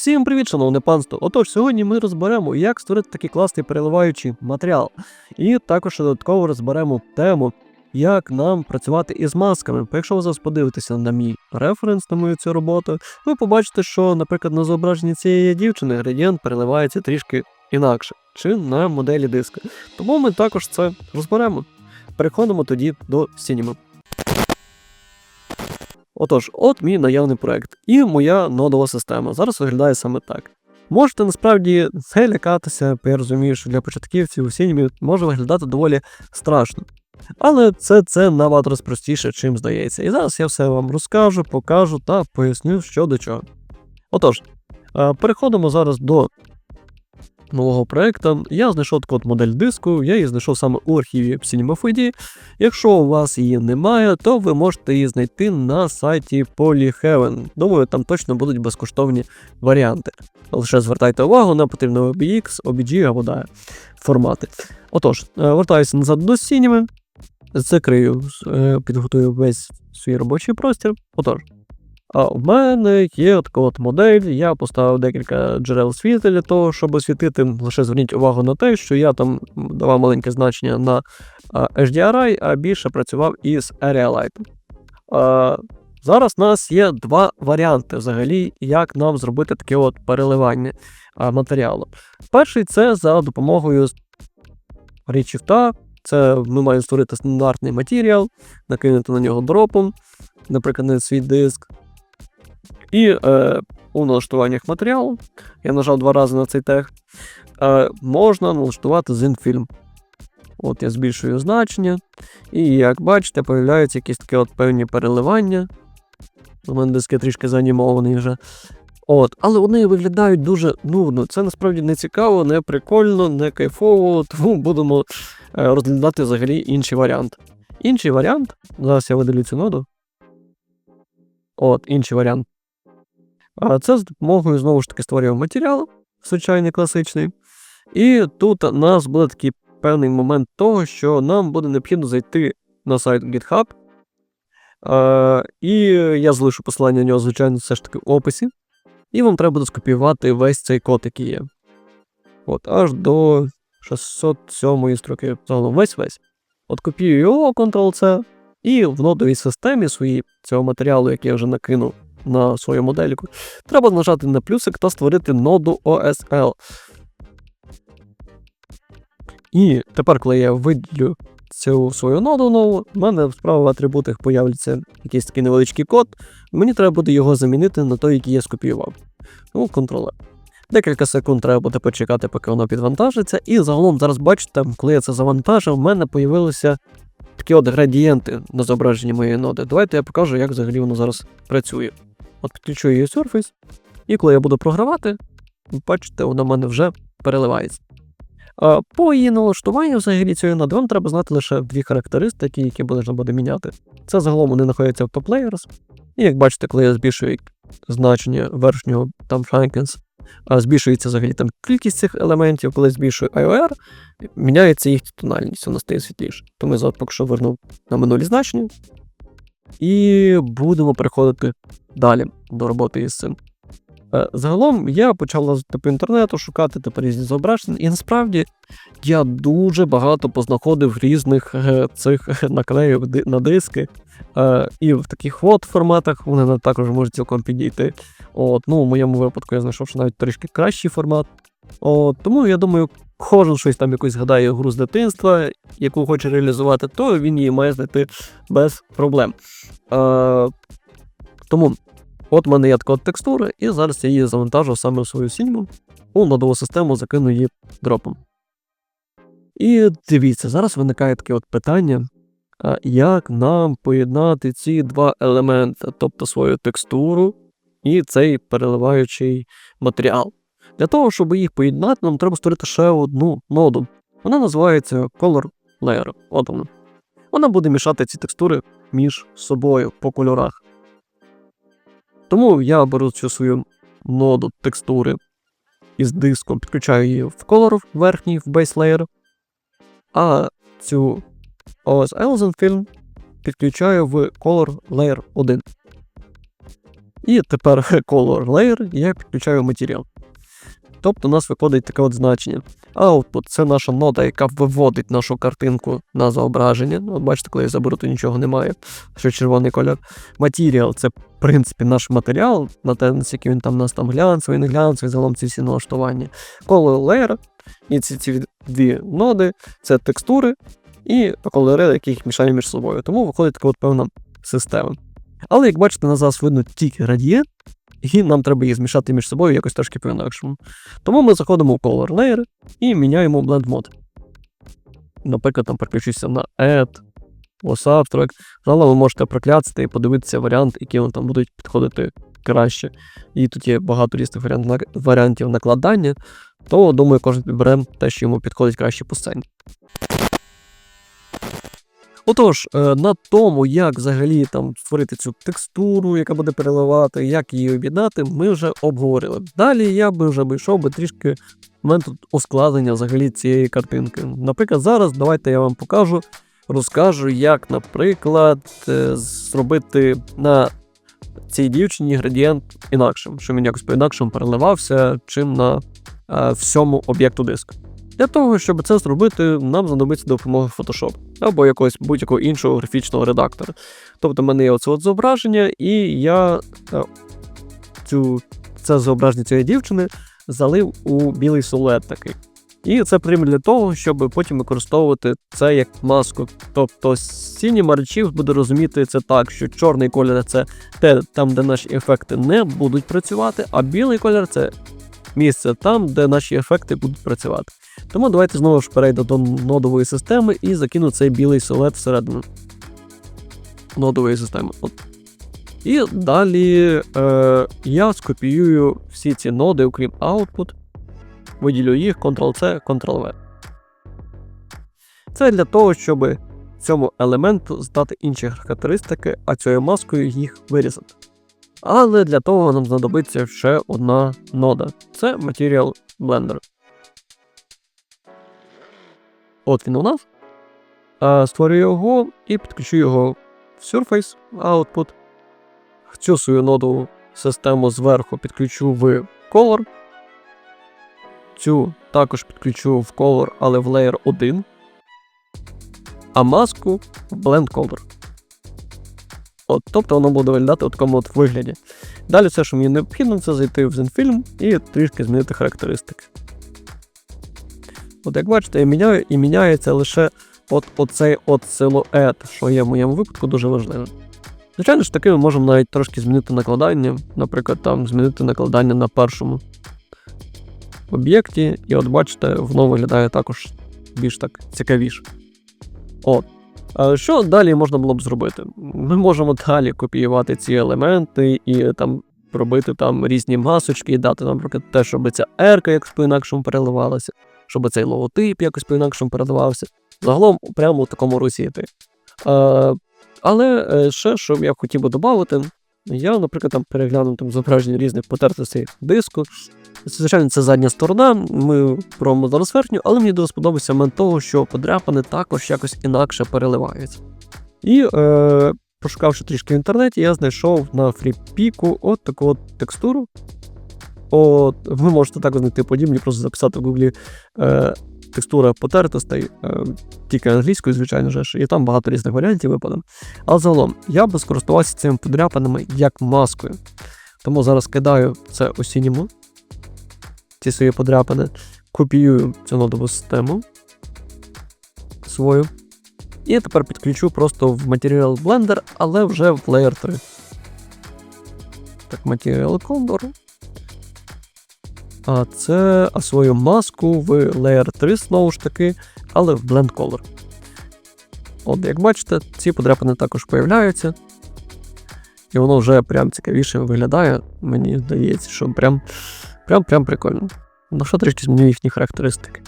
Всім привіт, шановне панство! Отож, сьогодні ми розберемо, як створити такий класний переливаючий матеріал. І також додатково розберемо тему, як нам працювати із масками. Якщо ви зараз подивитеся на мій референс на мою цю роботу, ви побачите, що, наприклад, на зображенні цієї дівчини градієнт переливається трішки інакше, чи на моделі диска. Тому ми також це розберемо. Переходимо тоді до Cinema. Отож, от мій наявний проект і моя нодова система. Зараз виглядає саме так. Можете насправді не лякатися, я розумію, що для початківців у сінімі може виглядати доволі страшно. Але це, це набагато простіше, чим здається. І зараз я все вам розкажу, покажу та поясню, що до чого. Отож, е, переходимо зараз до нового проекту. Я знайшов от модель диску, я її знайшов саме у архіві Cinema Якщо у вас її немає, то ви можете її знайти на сайті Polyheaven. Думаю, там точно будуть безкоштовні варіанти. Лише звертайте увагу на потрібно OBX, OBG або да, формати. Отож, е, вертаюся назад до Cinema, закрию, е, підготую весь свій робочий простір. Отож. А в мене є така от модель, я поставив декілька джерел світла для того, щоб освітити. Лише зверніть увагу на те, що я там давав маленьке значення на HDRI, а більше працював із Area. Зараз у нас є два варіанти взагалі, як нам зробити таке от переливання матеріалу. Перший це за допомогою Redshift. Це ми маємо створити стандартний матеріал, накинути на нього дропом, наприклад, на свій диск. І е, у налаштуваннях матеріалу, я нажав два рази на цей тег, е, можна налаштувати ZinFilm. От я збільшую значення. І як бачите, появляються якісь такі от певні переливання. У мене диски трішки заанімований вже. От, але вони виглядають дуже нудно. Це насправді не цікаво, не прикольно, не кайфово, тому будемо е, розглядати взагалі інший варіант. Інший варіант, зараз я видалю цю ноду. От, інший варіант. Це з допомогою знову ж таки створюємо матеріал, звичайний класичний. І тут у нас буде такий певний момент того, що нам буде необхідно зайти на сайт GitHub. А, І я залишу посилання на нього, звичайно, все ж таки в описі. І вам треба буде скопіювати весь цей код, який є. От, аж до 607 строки. Загалом весь весь. От копію його, Ctrl-C, і в нодовій системі своїй цього матеріалу, який я вже накинув на свою модельку, треба нажати на плюсик та створити ноду OSL. І тепер, коли я виділю цю свою ноду нову, в мене справа в атрибутах появляться якийсь такий невеличкий код. Мені треба буде його замінити на той, який я скопіював. Ну, Ctrl. Декілька секунд треба буде почекати, поки воно підвантажиться. І загалом зараз бачите, коли я це завантажив, в мене появилися такі от градієнти на зображенні моєї ноди. Давайте я покажу, як взагалі воно зараз працює. От підключу її Surface, і коли я буду програвати, бачите, воно в мене вже переливається. По її налаштуванню взагалі цієї ноди вам треба знати лише дві характеристики, які можна буде міняти. Це загалом вони знаходяться в Top Layers. І як бачите, коли я збільшую значення верхнього там а збільшується взагалі там кількість цих елементів, коли збільшую IOR, міняється їх тональність, вона стає світліше. Тому я зараз поки що вернув на минулі значення. І будемо переходити далі до роботи із цим. Е, Загалом я почав лазити по інтернету, шукати тепер різні зображення, і насправді я дуже багато познаходив різних е, цих наклеїв на диски. Е, І в таких от форматах вони також можуть цілком підійти. От, ну, в моєму випадку я знайшов, що навіть трішки кращий формат. От, тому я думаю, кожен щось там якось згадає гру з дитинства, яку хоче реалізувати, то він її має знайти без проблем. Е, тому от в мене є така текстура, і зараз я її завантажу саме в свою сіньму, у нодову систему закину її дропом. І дивіться, зараз виникає таке от питання, як нам поєднати ці два елементи, тобто свою текстуру і цей переливаючий матеріал. Для того, щоб їх поєднати, нам треба створити ще одну ноду. Вона називається Color Layer. От вона. Вона буде мішати ці текстури між собою по кольорах. Тому я беру цю свою ноду текстури із диском, підключаю її в Color верхній в Base Layer, а цю OS Elzen Film підключаю в Color Layer 1. І тепер Color Layer я підключаю матеріал. Тобто у нас виходить таке от значення. Output це наша нода, яка виводить нашу картинку на зображення. Ну, От бачите, коли я заберу, то нічого немає, що червоний кольор. Матеріал це, в принципі, наш матеріал, на те, наскільки він там у нас там глянцевий, не глянцевий, загалом ці всі налаштування. Color Layer, і ці, ці дві ноди це текстури і кольори, які їх мішають між собою. Тому виходить така от певна система. Але як бачите, на зараз видно тільки градієнт, і нам треба їх змішати між собою якось трошки по-інакшому. Тому ми заходимо в Color Layer і міняємо Blend Mode. Наприклад, там переключуся на Add, Subtract. Загалом ви можете проклясти і подивитися варіант, які вам там будуть підходити краще. І тут є багато різних варіант, варіантів накладання, то думаю, кожен підбере те, що йому підходить краще по сцені. Отож, е, на тому, як взагалі там створити цю текстуру, яка буде переливати, як її об'єднати, ми вже обговорили. Далі я би вже йшов би трішки момент ускладнення взагалі цієї картинки. Наприклад, зараз давайте я вам покажу, розкажу, як, наприклад, е, зробити на цій дівчині градієнт інакшим, щоб він якось по-інакшому переливався, чим на е, всьому об'єкту диску. Для того, щоб це зробити, нам знадобиться допомога Photoshop або якогось будь-якого іншого графічного редактора. Тобто в мене є оце от зображення, і я е, цю, це зображення цієї дівчини залив у білий силует такий. І це потрібно для того, щоб потім використовувати це як маску. Тобто Cinema Archive буде розуміти це так, що чорний колір це те, там, де наші ефекти не будуть працювати, а білий колір це місце там, де наші ефекти будуть працювати. Тому давайте знову ж перейду до нодової системи і закину цей білий силует всередину нодової системи. От. І далі е, я скопіюю всі ці ноди, окрім output, виділю їх, Ctrl-C, Ctrl-V. Це для того, щоб цьому елементу здати інші характеристики, а цією маскою їх вирізати. Але для того нам знадобиться ще одна нода це Material Blender. От він у нас. А, Створюю його і підключу його в Surface Output. Цю свою ноду систему зверху підключу в Color. Цю також підключу в Color, але в Layer 1. А маску в Blend Color. От, Тобто воно буде виглядати у такому от вигляді. Далі все, що мені необхідно, це зайти в ZenFilm і трішки змінити характеристики. От як бачите, я міняю і міняється лише от оцей от силует, що є в моєму випадку дуже важливим. Звичайно ж таки, ми можемо навіть трошки змінити накладання, наприклад, там змінити накладання на першому об'єкті, і от бачите, воно виглядає також більш так цікавіше. От. Що далі можна було б зробити? Ми можемо далі копіювати ці елементи і там робити там різні масочки, і дати, наприклад, те, щоб ця ерка якось по-інакшому переливалася, щоб цей логотип якось по-інакшому передавався. Загалом прямо у такому русі йти. Але е, ще, що я хотів би додати, я, наприклад, там переглянув там зображення різних потертостей диску. Звичайно, це задня сторона, ми пробуємо зараз верхню, але мені дуже сподобався момент того, що подряпини також якось інакше переливаються. І е, пошукавши трішки в інтернеті, я знайшов на фріпіку от таку от текстуру. От, Ви можете також знайти подібні, просто записати в гуглі е, текстура потертостей, е, тільки англійською, звичайно ж, і там багато різних варіантів випаде. Але загалом я би скористувався цими подряпинами як маскою. Тому зараз кидаю це осінньому, ці свої подряпини, копіюю цю нодову систему свою. І тепер підключу просто в Material Blender, але вже в Layer 3. Так, Material Condor. А це а свою маску в Layer 3 знову ж таки, але в Blend Color. От, як бачите, ці подряпини також появляються. І воно вже прям цікавіше виглядає. Мені здається, що прям прям прям прикольно. Ну що трішки змінює їхні характеристики.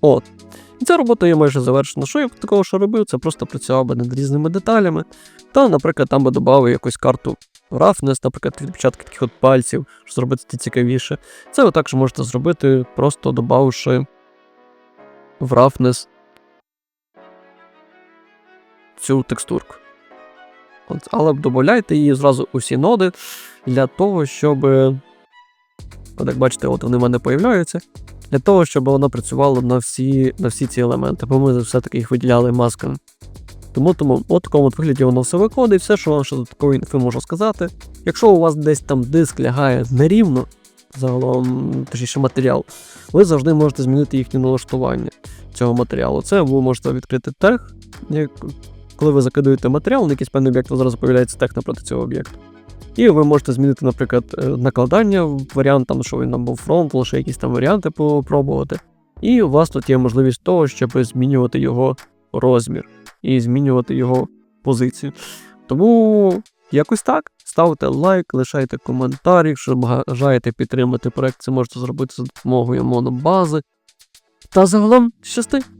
От. І ця робота є майже завершена. Що я такого що робив? Це просто працював би над різними деталями. Та, наприклад, там би додав якусь карту roughness, наприклад, відпечатки таких от пальців, щоб зробити це цікавіше. Це ви також можете зробити, просто додавши в roughness цю текстурку. От, але додайте її зразу усі ноди для того, щоб. От як бачите, от вони в мене появляються. Для того, щоб вона працювала на всі, на всі ці елементи, бо ми все-таки їх виділяли масками. Тому, тому в такому вигляді воно все виходить, все, що вам ще такої інфи можу сказати. Якщо у вас десь там диск лягає нерівно, загалом, точніше матеріал, ви завжди можете змінити їхнє налаштування цього матеріалу. Це ви можете відкрити тег, коли ви закидуєте матеріал на якийсь певний об'єкт, зразу появляється тег напроти цього об'єкту. І ви можете змінити, наприклад, е, накладання, варіант що він там був фронт, лише якісь там варіанти попробувати. І у вас тут є можливість того, щоб змінювати його розмір і змінювати його позицію. Тому якось так. Ставте лайк, лишайте коментар, якщо бажаєте підтримати проект, це можете зробити за допомогою монобази. Та загалом щасти!